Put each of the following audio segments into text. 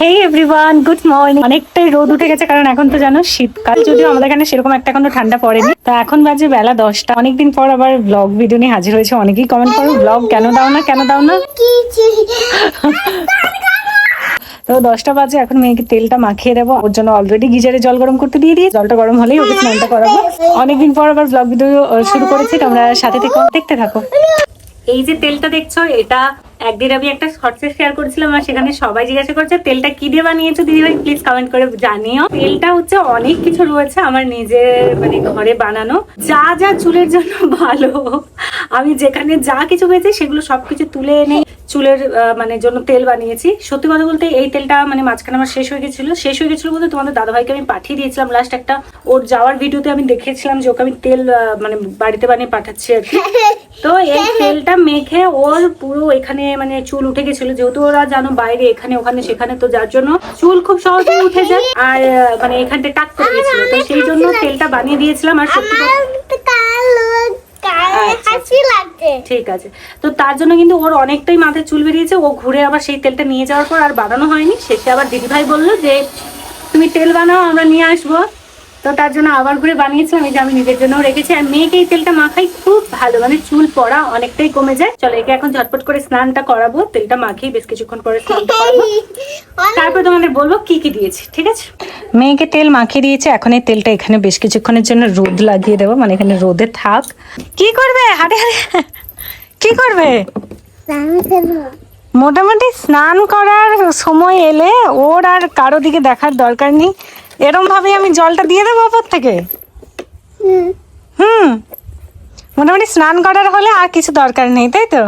হেই everyone good morning অনেকটাই রোদ উঠে গেছে, কারণ এখন তো জানো শীতকাল। যদিও আমাদের এখানে সেরকম একটা এখনও ঠান্ডা পড়েনি। তো এখন বাজে বেলা দশটা। অনেকদিন পর আবার ব্লগ ভিডিও নিয়ে হাজির হয়েছে। অনেকেই কমেন্ট করো ব্লগ কেন দাও না, কেন দাও না? তো দশটা বাজে, এখন মেয়েকে তেলটা মাখিয়ে দেবো। ওর জন্য অলরেডি গিজারে জল গরম করতে দিয়ে দিয়ে জলটা গরম হলেই ওকে স্নানটা করাবো। অনেকদিন পর আবার ব্লগ ভিডিও শুরু করেছি। তোমরা সাথে থেকে, দেখতে থাকো। এই যে তেলটা দেখছ, এটা একদিন আমি একটা শর্টসে শেয়ার করেছিলাম আর সেখানে সবাই জিজ্ঞাসা করছে তেলটা কি দিয়ে বানিয়েছো দিদিভাই? প্লিজ কমেন্ট করে জানিও। তেলটা হচ্ছে অনেক কিছু রয়েছে আমার নিজের মানে ঘরে বানানো। যা যা চুলের জন্য ভালো। আমি যেখানে যা কিছু পেয়েছি সেগুলো সবকিছু তুলে এনে চুলের মানে জন্য তেল বানিয়েছি। সত্যি কথা বলতে এই তেলটা মানে মাঝখানে আমার শেষ হয়ে গেছিল। শেষ হয়ে গেছিল বলতে তোমাদের দাদাভাইকে আমি পাঠিয়ে দিয়েছিলাম। লাস্ট একটা ওর যাওয়ার ভিডিওতে আমি দেখেছিলাম যে ওকে আমি তেল মানে বাড়িতে বানিয়ে পাঠাচ্ছি আর কি। তো এই তেলটা মেখে ওর পুরো এখানে মানে চুল উঠে গেছিল যেহেতু ওরা জানো বাইরে এখানে ওখানে সেখানে তো যার জন্য চুল খুব সহজেই উঠে যায়। আর মানে এখানটা টাক করে গেছিল তো সেই জন্য তেলটা বানিয়ে দিয়েছিলাম আর সত্যি আচ্ছা, লাগছে ঠিক আছে। তো তার জন্য কিন্তু ওর অনেকটাই মাথায় চুল বেরিয়েছে। ও ঘুরে আবার সেই তেলটা নিয়ে যাওয়ার পর আর বানানো হয়নি। শেষে আবার দিদিভাই বলল যে তুমি তেল বানাও আমরা নিয়ে আসব। তো তার জন্য আবার ঘুরে বানিয়েছিলাম এই যে আমি নিজের জন্য রেখেছি। আর মেয়েকে এই তেলটা মাখাই খুব ভালো মানে চুল পড়া অনেকটাই কমে যায়। চলো একে এখন ঝটপট করে স্নানটা করাবো তেলটা মাখিয়ে বেশ কিছুক্ষণ পরে স্নানটা করাবো। তারপর তোমাদের বলব কি কি দিয়েছি ঠিক আছে? মেয়েকে তেল মাখিয়ে দিয়েছে এখন এই তেলটা এখানে বেশ কিছুক্ষণের জন্য রোদ লাগিয়ে দেবো মানে এখানে রোদে থাক। কি করবে? হাঁটে হাঁটে কি করবে? মোটামুটি স্নান করার সময় এলে ওর আর কারও দিকে দেখার দরকার নেই। এরম ভাবে আমি জলটা দিয়ে দেবো ওপর থেকে? হুম। মোটামুটি স্নান করার হলে আর কিছু দরকার নেই তাই তো?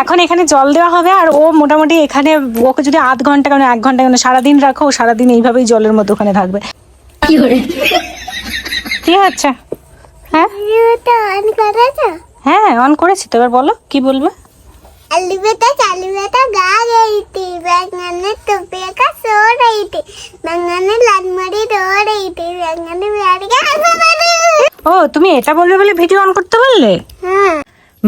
এখন এখানে জল দেওয়া হবে আর ও মোটামুটি এখানে ওকে যদি আধ ঘণ্টা কেন এক ঘণ্টা কেন সারাদিন রাখো ও সারাদিন এইভাবেই জলের মধ্যে ওখানে থাকবে। কি হচ্ছে? হ্যাঁ? হ্যাঁ অন করেছি তো এবার বলো কি বলবে? ಅಲ್ಲಿ ಬೇಟ ಅಲ್ಲಿ ಬೇಟ ಗಾಳ ಐತಿ ಇವಾಗ ನನ್ನ ತುಪ್ಪಿಯಕ ಸೋಡ ಐತಿ ನಂಗನ್ನ ಲಗ್ ಮಾಡಿ তুমি এটা বলবে বলে ভিডিও অন করতে বললে হ্যাঁ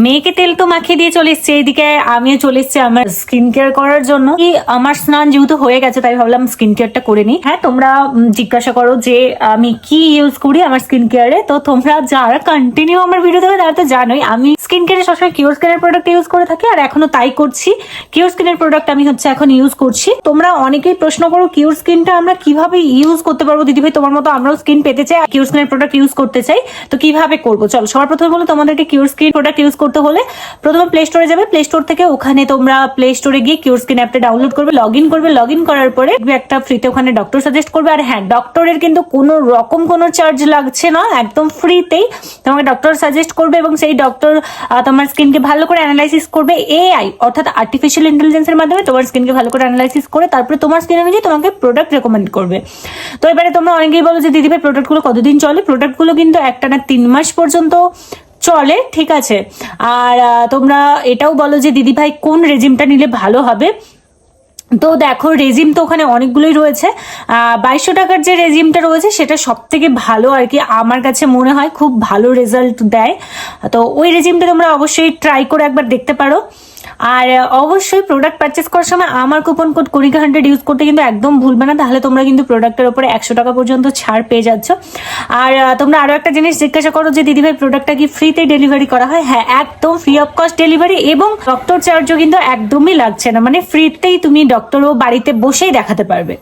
মেয়েকে তেল তো মাখিয়ে দিয়ে চলে এসছে। এইদিকে আমিও চলে এসছি আমার স্কিন কেয়ার করার জন্য। কি, আমার স্নান যেহেতু হয়ে গেছে, তাই ভাবলাম স্কিন কেয়ারটা করে নিই। হ্যাঁ তোমরা জিজ্ঞাসা করো যে আমি কি ইউজ করি আমার স্কিন কেয়ারে তো তোমরা যারা কন্টিনিউ আমার ভিডিও দেবে তারা তো জানোই, আমি স্কিন কেয়ারে সবসময় কিওর স্কিনের প্রোডাক্ট ইউজ করে থাকি, আর এখনও তাই করছি। কিওর স্কিনের প্রোডাক্ট আমি হচ্ছে এখন ইউজ করছি। তোমরা অনেকেই প্রশ্ন করো কিওর স্কিনটা আমরা কীভাবে ইউজ করতে পারব? দিদিভাই, তোমার মতো আমরাও স্কিন পেতে চাই কিওর স্কিনের প্রোডাক্ট ইউজ করতে চাই। তো কীভাবে করব? চলো, সবার প্রথমে বলো, তোমাদেরকে কিওর স্কিন প্রোডাক্ট ইউজ করতে হলে প্রথমে প্লে স্টোরে যাবে। প্লে স্টোর থেকে ওখানে তোমরা প্লে স্টোরে গিয়ে কিওর স্কিন অ্যাপটা ডাউনলোড করবে লগ ইন করবে। লগ ইন করার পরে একটা ফ্রিতে ওখানে ডক্টর সাজেস্ট করবে। আর হ্যাঁ ডক্টরের কিন্তু কোনো রকম কোনো চার্জ লাগছে না, একদম ফ্রিতেই তোমাকে ডক্টর সাজেস্ট করবে এবং সেই ডক্টর তোমার স্কিনকে ভালো করে অ্যানালাইসিস করবে। এআই অর্থাৎ আর্টিফিশিয়াল ইন্টেলিজেন্সের মাধ্যমে তোমার স্কিনকে ভালো করে অ্যানালাইসিস করে তারপরে তোমার স্কিন অনুযায়ী তোমাকে প্রোডাক্ট রেকমেন্ড করবে। তো এবারে তোমরা অনেকেই বলো যে দিদিভাই প্রোডাক্টগুলো কতদিন চলে? প্রোডাক্টগুলো কিন্তু একটা না তিন মাস পর্যন্ত চলে, ঠিক আছে। আর তোমরা এটাও বলো যে দিদিভাই কোন রেজিমটা নিলে ভালো হবে? তো দেখো রেজিম তো ওখানে অনেকগুলোই রয়েছে। বাইশশো টাকার যে রেজিমটা রয়েছে, সেটা সব থেকে ভালো আর কি আমার কাছে মনে হয় খুব ভালো রেজাল্ট দেয়। তো ওই রেজিমটা তোমরা অবশ্যই ট্রাই করে একবার দেখতে পারো। আর অবশ্যই প্রোডাক্ট পারচেস করার সময় আমার কুপন কোড কুড়ি হান্ড্রেড ইউজ করতে কিন্তু একদম ভুলবে না। তাহলে তোমরা কিন্তু প্রোডাক্টের উপরে একশো টাকা পর্যন্ত ছাড় পেয়ে যাচ্ছ। আর তোমরা আরও একটা জিনিস জিজ্ঞাসা করো যে, দিদিভাই প্রোডাক্টটা কি ফ্রিতে ডেলিভারি করা হয়? হ্যাঁ একদম ফ্রি অফ কস্ট ডেলিভারি এবং ডক্টর চার্জও কিন্তু একদমই লাগছে না। মানে ফ্রিতেই তুমি ডক্টরও বাড়িতে বসেই দেখাতে পারবে।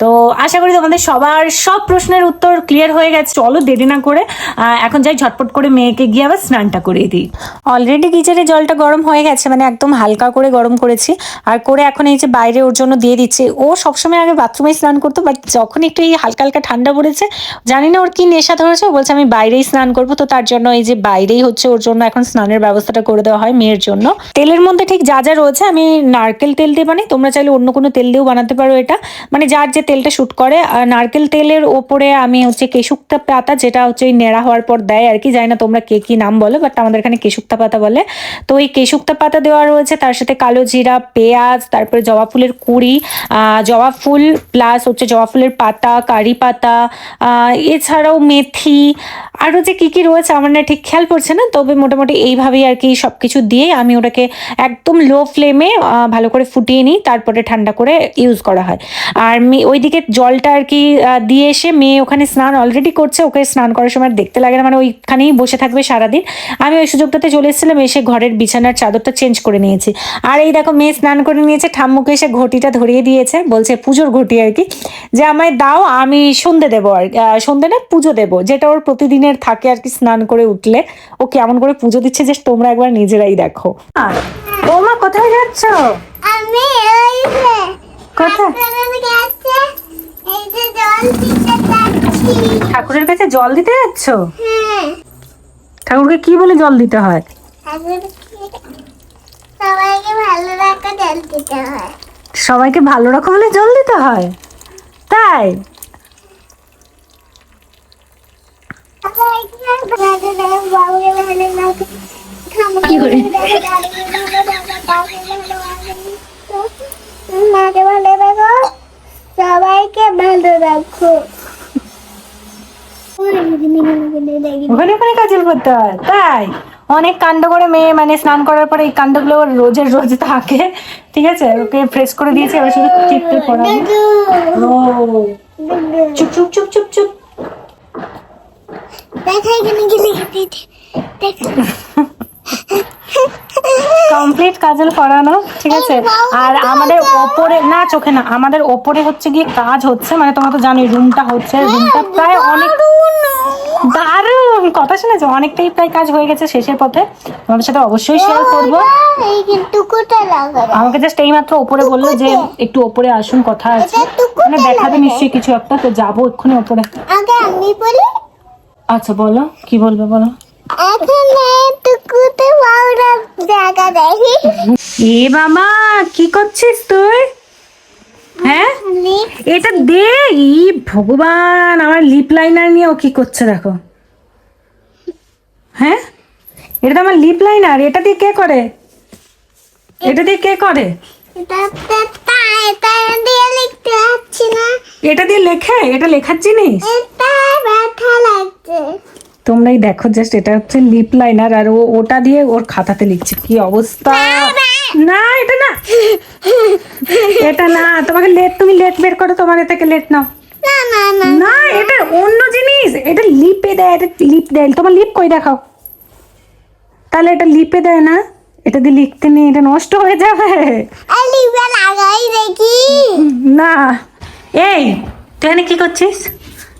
তো আশা করি তোমাদের সবার সব প্রশ্নের উত্তর ক্লিয়ার হয়ে গেছে। চলো দেরি না করে এখন যাই ঝটপট করে মেয়েকে গিয়ে আবার স্নানটা করিয়ে দিই। অলরেডি গিজারে জলটা গরম হয়ে গেছে মানে একদম হালকা করে গরম করেছি। আর করে এখন এই যে বাইরে ওর জন্য দিয়ে দিচ্ছে, ও সবসময় আগে বাথরুমে স্নান করতো বাট যখন একটু এই হালকা হালকা ঠান্ডা পড়েছে, জানি না ওর কি নেশা ধরেছে, ও বলছে আমি বাইরেই স্নান করব, তো তার জন্য এই যে বাইরেই হচ্ছে ওর জন্য এখন স্নানের ব্যবস্থাটা করে দেওয়া হয় মেয়ের জন্য। তেলের মধ্যে ঠিক যা যা রয়েছে, আমি নারকেল তেল দিয়ে বানাই, তোমরা চাইলে অন্য কোনো তেল দিয়েও বানাতে পারো এটা। মানে যার যে তেলটা শ্যুট করে, আর নারকেল তেলের ওপরে আমি হচ্ছে কেশুক্তা পাতা, যেটা হচ্ছে ওই নেড়া হওয়ার পর দেয় আর কি, জানি না তোমরা কে কি নাম বলো বাট আমাদের এখানে কেশুক্তা পাতা বলে। তো ওই কেশুক্তা পাতা দেওয়া রয়েছে, তার সাথে কালো জিরা, পেঁয়াজ, তারপরে জবা ফুলের কুড়ি জবা ফুল প্লাস হচ্ছে জবা ফুলের পাতা, কারি পাতা এছাড়াও মেথি, আরও যে কী কী রয়েছে আমার না ঠিক খেয়াল পড়ছে না, তবে মোটামুটি এইভাবেই আর কি সব কিছু দিয়ে আমি ওটাকে একদম লো ফ্লেমে ভালো করে ফুটিয়ে নিই, তারপরে ঠান্ডা করে ইউজ করা হয়। আর মেয়ে ওইদিকে জলটা আর কি দিয়ে এসে মেয়ে ওখানে স্নান অলরেডি করছে ওকে স্নান করার সময় আর দেখতে লাগে না মানে ওইখানেই বসে থাকবে সারাদিন। আমি ওই সুযোগটাতে চলে এসেছিলাম এসে ঘরের বিছানার চাদরটা চেঞ্জ করে নিয়েছি। আর এই দেখো মেয়ে স্নান করে নিয়েছে ঠাম্মুকে এসে ঘটিটা ধরিয়ে দিয়েছে বলছে পুজোর ঘটি আর কি। যে আমায় দাও আমি সন্ধে দেবো আর কি। সন্ধে না পুজো দেবো যেটা ওর প্রতিদিনের থাকে আর কি স্নান করে উঠলে। ও কেমন করে পুজো দিচ্ছে যে তোমরা একবার নিজেরাই দেখো। বৌমা কোথায় যাচ্ছ? আমি ওই যে কোথায়? ঠাকুরের কাছে জল দিতে যাচ্ছ? হ্যাঁ। ঠাকুরকে কি বলে জল দিতে হয়? সবাইকে ভালো রাখা জল দিতে হয়। সবাইকে ভালো রকম হলে জল দিতে হয়? তাই? সবাইকে ভালো বাবুকে ভালো রাখো সবাইকে ভালো রাখো। ওখানে ওখানে কাজল করতে হয়। তাই? অনেক কাণ্ড করে মেয়ে মানে স্নান করার পরে এই কাণ্ডগুলো রোজের রোজ থাকে। ঠিক আছে? ওকে ফ্রেশ করে দিয়েছে এবার শুধু টিপতে পড়াবো ও চুপ চুপ চুপ চুপ চুপ। দেখা এখানে গেলে দেখ। কমপ্লিট কাজল করানো ঠিক আছে? আর আমাদের ওপরে না চোখে না আমাদের ওপরে হচ্ছে গিয়ে কাজ হচ্ছে মানে তোমরা তো জানোই রুমটা হচ্ছে রুমটা প্রায় অনেক দারুণ কথা শুনেছো? অনেকটাই প্রায় কাজ হয়ে গেছে শেষের পথে। তোমাদের সাথে অবশ্যই শেয়ার করব। এই আমাকে জাস্ট এইমাত্র ওপরে বলল যে একটু ওপরে আসুন কথা আছে। মানে দেখাবে নিশ্চয়ই কিছু একটা তো যাব এক্ষুনি ওপরে। আগে আমি বলি? আচ্ছা বলো কি বলবে বলো? এ বাবা, কি করছিস তুই হ্যাঁ? এটা দে, ই ভগবান, আমার লিপ লাইনার নিয়ে ও কি করছে দেখো। হ্যাঁ? এটা তো আমার লিপ লাইনার এটা দিয়ে কে করে? এটা দিয়ে কে করে? এটা দিয়ে লেখে? এটা লেখার জিনিস? এটা ব্যথা তোমরাই দেখো জাস্ট এটা হচ্ছে লিপ লাইনার আর ও ওটা দিয়ে ওর খাতাতে লিখছে। কি অবস্থা? না এটা না। এটা না তোমাকে লেট তুমি লেট বের করো তোমার থেকে লেট নাও। না না না না এটা অন্য জিনিস। এটা লিপে দেয় এটা লিপ দেয়। তোমার লিপ কই দেখাও? তাহলে এটা লিপে দেয় না? এটা দিয়ে লিখতে নেই এটা নষ্ট হয়ে যাবে। দেখি। না। এই তুই এখানে কি করছিস?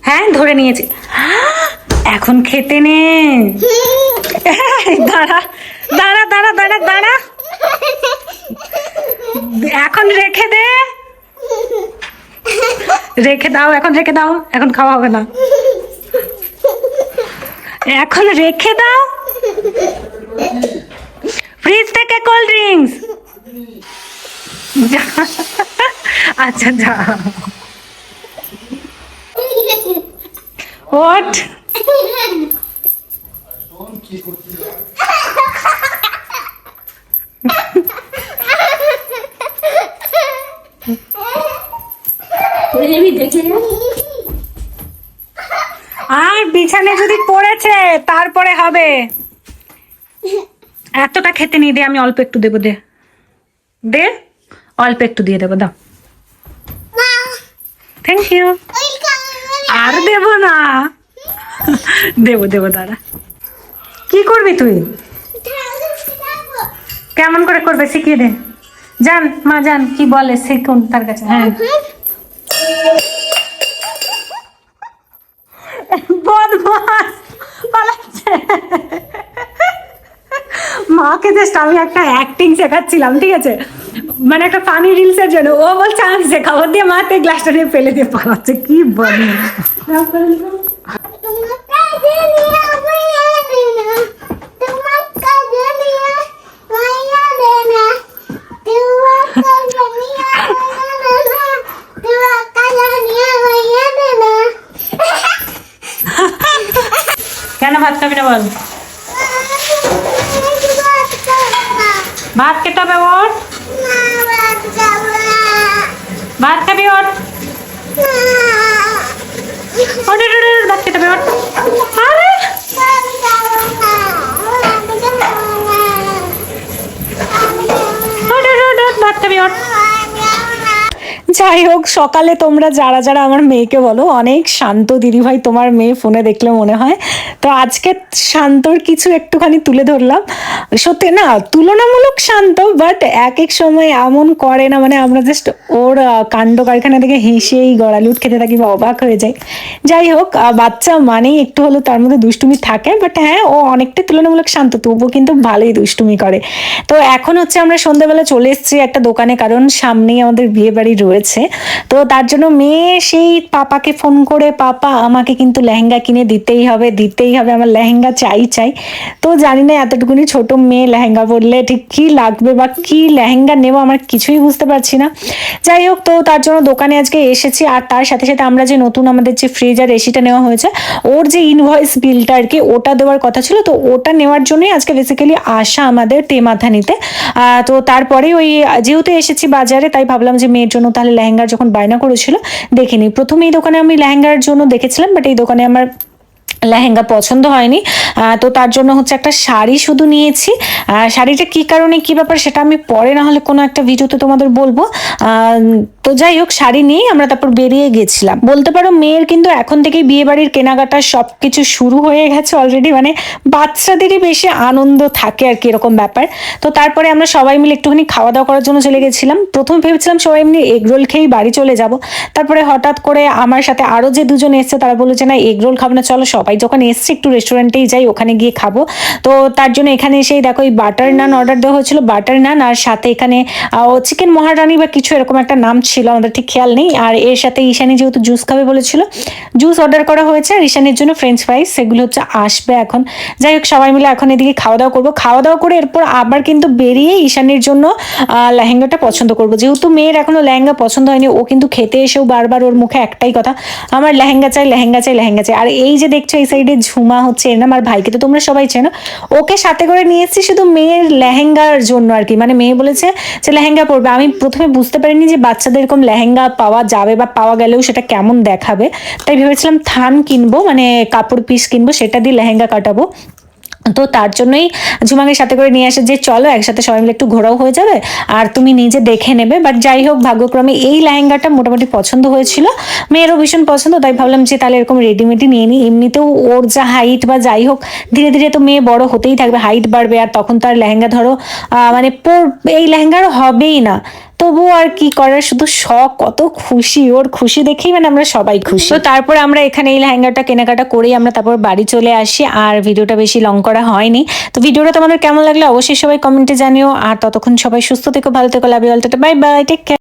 হ্যাঁ ধরে নিয়েছি। এখন খেতে নে। দাঁড়া দাঁড়া দাঁড়া দাঁড়া দাঁড়া। এখন রেখে দে। রেখে দাও, এখন রেখে দাও, এখন খাওয়া হবে না। এখন রেখে দাও। ফ্রিজ থেকে কোল্ড ড্রিঙ্কস আচ্ছা যা। হোয়াট আর বিছানে যদি পড়েছে তারপরে হবে। এতটা খেতে নিয়ে দে আমি অল্প একটু দেবো দে। দে অল্প একটু দিয়ে দেবো দাও। থ্যাংক ইউ আর দেবো না। দেবো, দেব, দাঁড়া। কি করবি তুই? কেমন করে করবে শিখিয়ে দে। জান মা জান কি বলে শিখুন তার কাছে হ্যাঁ। মাকে জাস্ট আমি একটা অ্যাক্টিং শেখাচ্ছিলাম, ঠিক আছে? মানে একটা ফানি রিলসের জন্য। ও বলছে, আমি শেখাবো। দিয়ে মাতে গ্লাসটা নিয়ে ফেলে দিয়ে পালাচ্ছে। কি বলে তোমার কাছে নিয়ে মাইয়া দে না তোমার কাছে নিয়ে মাইয়া দে না তোমার কাছে নিয়ে মাইয়া দে না তোমার কাছে কেন ভাত খাবি না বল। ভাত খেতে হবে ওর? ভাত খাবি ওর? ওর, ওর, ওর, ওর, ভাত খেতে হবে ওর। আরে! ওর, ওর, ওর, ওর, ভাত খাবি ওর। যাই হোক, সকালে তোমরা যারা যারা আমার মেয়েকে বলো, অনেক শান্ত দিদিভাই তোমার মেয়ে ফোনে দেখলে মনে হয়। তো আজকে শান্তর কিছু একটুখানি তুলে ধরলাম। সত্যি না, তুলনামূলক শান্ত বাট এক এক সময় এমন করে না মানে আমরা জাস্ট ওর কাণ্ড কারখানা থেকে হেসেই গড়ালুট খেতে থাকি বা অবাক হয়ে যায় যাই হোক বাচ্চা মানেই একটু হলো তার মধ্যে দুষ্টুমি থাকে বাট হ্যাঁ ও অনেকটাই তুলনামূলক শান্ত, তবুও কিন্তু ভালোই দুষ্টুমি করে। তো এখন হচ্ছে আমরা সন্ধ্যাবেলা চলে এসেছি একটা দোকানে, কারণ সামনেই আমাদের বিয়ে বাড়ি রয়েছে। তো তার জন্য মেয়ে সেই পাপাকে ফোন করে, পাপা, আমাকে কিন্তু লেহেঙ্গা কিনে দিতেই হবে দিতেই হবে, আমার লেহেঙ্গা চাই চাই। তো জানি না এতটুকুনি ছোট মেয়ে লেহেঙ্গা বললে ঠিক কি লাগবে বা কি লেহেঙ্গা নেব আমার কিছুই বুঝতে পারছি না। যাই হোক, তো তার জন্য দোকানে আজকে এসেছি আর তার সাথে সাথে আমরা যে নতুন আমাদের যে ফ্রিজ আর এসিটা নেওয়া হয়েছে, ওর যে ইনভয়েস বিলটা আর কি, ওটা দেওয়ার কথা ছিল। তো ওটা নেওয়ার জন্যই আজকে বেসিক্যালি আসা আমাদের টেমাথা নিতে তো তারপরে ওই যেহেতু এসেছি বাজারে, তাই ভাবলাম যে মেয়ের জন্য তাহলে লেহেঙ্গার যখন বায়না করেছিল দেখিনি প্রথমে এই দোকানে আমি লেহেঙ্গার জন্য দেখেছিলাম বাট এই দোকানে আমার লেহেঙ্গা পছন্দ হয়নি। তো তার জন্য হচ্ছে একটা শাড়ি শুধু নিয়েছি। শাড়িটা কি কারণে, কি ব্যাপার সেটা আমি পরে না হলে কোনো একটা ভিডিওতে তোমাদের বলব। তো যাই হোক, শাড়ি নিয়েই আমরা তারপর বেরিয়ে গেছিলাম। বলতে পারো মেয়ের কিন্তু এখন থেকেই বিয়ে বাড়ির কেনাকাটা সব কিছু শুরু হয়ে গেছে অলরেডি মানে বাচ্চাদেরই বেশি আনন্দ থাকে আর কি এরকম ব্যাপার। তো তারপরে আমরা সবাই মিলে একটুখানি খাওয়া দাওয়া করার জন্য চলে গেছিলাম। প্রথমে ভেবেছিলাম সবাই এমনি এগরোল খেয়েই বাড়ি চলে যাব। তারপরে হঠাৎ করে আমার সাথে আরও যে দুজন এসছে, তারা বলল যে, না এগরোল খাব না, চলো সবাই যখন এসছে একটু রেস্টুরেন্টেই যাই, ওখানে গিয়ে খাব। তো তার জন্য এখানে এসেই দেখো, এই বাটার নান অর্ডার দেওয়া হয়েছিল। বাটার নান আর সাথে এখানে চিকেন মহারানি বা কিছু এরকম একটা নাম ছিল, আমাদের ঠিক খেয়াল নেই। আর এর সাথে ঈশানি যেহেতু জুস খাবে বলেছিল জুস অর্ডার করা হয়েছে। আর ঈশানির জন্য ফ্রেঞ্চ ফ্রাইস সেগুলো হচ্ছে আসবে এখন। যাই হোক, সবাই মিলে এখন এদিকে খাওয়া দাওয়া করব। খাওয়া দাওয়া করে এরপর আবার কিন্তু বেরিয়ে ঈশানির জন্য লেহেঙ্গাটা পছন্দ করব। যেহেতু মেয়ের এখনও লেহেঙ্গা পছন্দ হয়নি, ও কিন্তু খেতে এসেও বারবার ওর মুখে একটাই কথা, আমার লেহেঙ্গা চাই লেহেঙ্গা চাই লেহেঙ্গা চাই। আর এই যে দেখছ, এই সাইডে ঝুমা হচ্ছে, এর নাম আর ভাইকে তো তোমরা সবাই চেনো। ওকে সাথে করে নিয়ে এসেছি শুধু মেয়ের লেহেঙ্গার জন্য আর কি। মানে মেয়ে বলেছে যে লেহেঙ্গা পরবে। আমি প্রথমে বুঝতে পারিনি যে বাচ্চাদের এরকম লেহেঙ্গা পাওয়া যাবে বা পাওয়া গেলেও সেটা কেমন দেখাবে। তাই ভেবেছিলাম থান কিনবো মানে কাপড় পিস কিনবো, সেটা দিয়ে লেহেঙ্গা কাটাবো। তো তার জন্যই ঝুমাকে সাথে করে নিয়ে আসে যে চলো একসাথে সবাই মিলে একটু ঘোরাও হয়ে যাবে আর তুমি নিজে দেখে নেবে। বাট যাই হোক, ভাগ্যক্রমে এই লেহেঙ্গাটা মোটামুটি পছন্দ হয়েছিল। মেয়েরও ভীষণ পছন্দ, তাই ভাবলাম যে তাহলে এরকম রেডিমেডই নিয়ে নিই। এমনিতেও ওর যা হাইট বা যাই হোক, ধীরে ধীরে তো মেয়ে বড় হতেই থাকবে হাইট বাড়বে। আর তখন তার লেহেঙ্গা ধরো মানে পর- এই লেহেঙ্গার হবেই না। তবু আর কি করার? শুধু শখ, কত খুশি, ওর খুশি দেখেই মানে আমরা সবাই খুশি। তো তারপর আমরা এখানে এই লেহেঙ্গাটা কেনাকাটা করেই আমরা তারপর বাড়ি চলে আসি, আর ভিডিওটা বেশি লং করা হয়নি। তো ভিডিওটা তোমাদের কেমন লাগল অবশ্যই সবাই কমেন্টে জানিও, আর ততক্ষণ সবাই সুস্থ থেকো, ভালো থেকো love bye bye take care